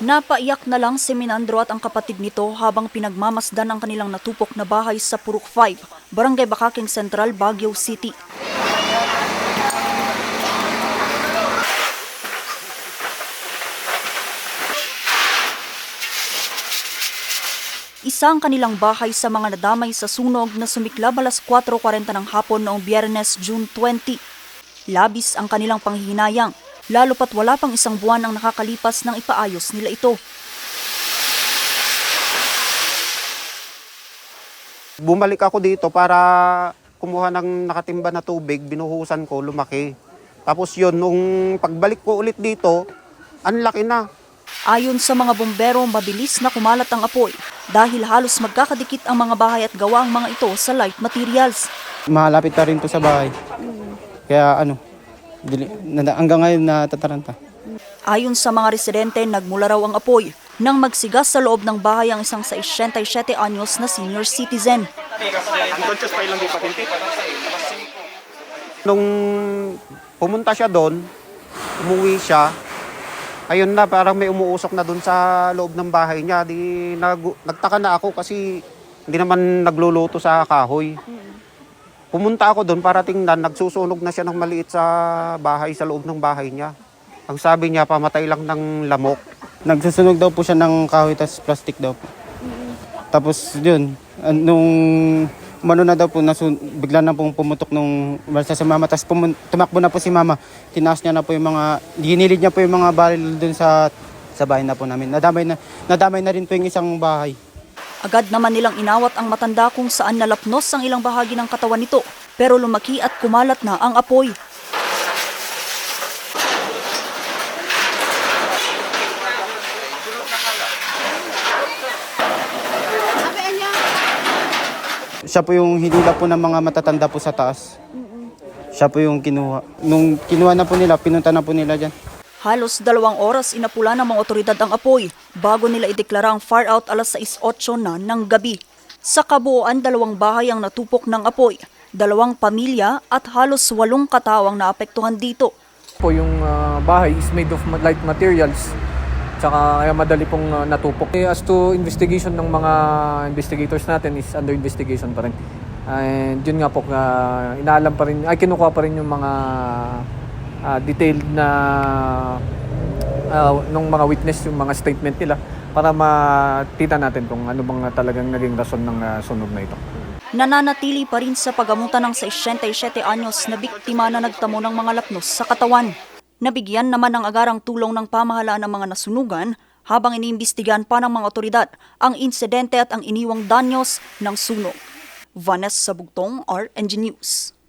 Napaiyak na lang si Minandro at ang kapatid nito habang pinagmamasdan ang kanilang natupok na bahay sa Purok 5, Barangay Bakaking Central, Baguio City. Isa ang kanilang bahay sa mga nadamay sa sunog na sumiklab alas 4.40 ng hapon noong biyernes June 20. Labis ang kanilang panghihinayang, lalo pat wala pang isang buwan ang nakakalipas nang ipaayos nila ito. Bumalik ako dito para kumuha ng nakatimba na tubig, binuhusan ko, lumaki. Tapos yun, nung pagbalik ko ulit dito, ang laki na. Ayon sa mga bombero, mabilis na kumalat ang apoy dahil halos magkakadikit ang mga bahay at gawa ang mga ito sa light materials. malapit na rin po sa bahay. Kaya ano, dili, hanggang ngayon natataranta. Ayon sa mga residente, nagmula raw ang apoy nang magsigas sa loob ng bahay ang isang 67 anyos na senior citizen. Nung pumunta siya doon, umuwi siya, ayun na, parang may umuusok na doon sa loob ng bahay niya. Di, nag, nagtaka na ako kasi hindi naman nagluluto sa kahoy. Pumunta ako doon para tingnan, nagsusunog na siya ng maliit sa bahay, sa loob ng bahay niya. Ang sabi niya, pamatay lang ng lamok. Nagsusunog daw po siya ng kahoy tas plastic daw po. Tapos yun, nung umano na daw po, nasun, bigla na pong pumutok nung basta sa mama. Tapos pumun- tumakbo na po si mama. Tinaas niya na po yung mga, ginilid niya po yung mga baril dun sa sa bahay na po namin. Nadamay na, nadamay na rin po yung isang bahay. Agad naman nilang inawat ang matanda kung saan nalapnos ang ilang bahagi ng katawan nito pero lumaki at kumalat na ang apoy. Siya po yung hinila po ng mga matatanda po sa taas. Siya po yung kinuha. Nung kinuha na po nila, pinunta na po nila dyan. Halos dalawang oras inapula ng mga otoridad ang apoy bago nila ideklara ang far out alas 6.08 na ng gabi. Sa kabuuan, dalawang bahay ang natupok ng apoy, dalawang pamilya at halos walong katawang naapektuhan dito. po yung ah, bahay is made of light materials tsaka kaya madali pong ah, natupok. Eh, as to investigation ng mga investigators natin is under investigation pa rin. And yun nga po, ah, inaalam pa rin, ay kinukuha pa rin yung mga ah, detailed na ah, nung mga witness, yung mga statement nila para matita natin kung ano bang talagang naging rason ng ah, sunog na ito. Nananatili pa rin sa pagamutan ng 67 anyos na biktima na nagtamo ng mga lapnos sa katawan. Nabigyan naman ng agarang tulong ng pamahalaan ng mga nasunugan habang iniimbestigahan pa ng mga otoridad ang insidente at ang iniwang danyos ng sunog. Vanessa Bugtong, RNG News.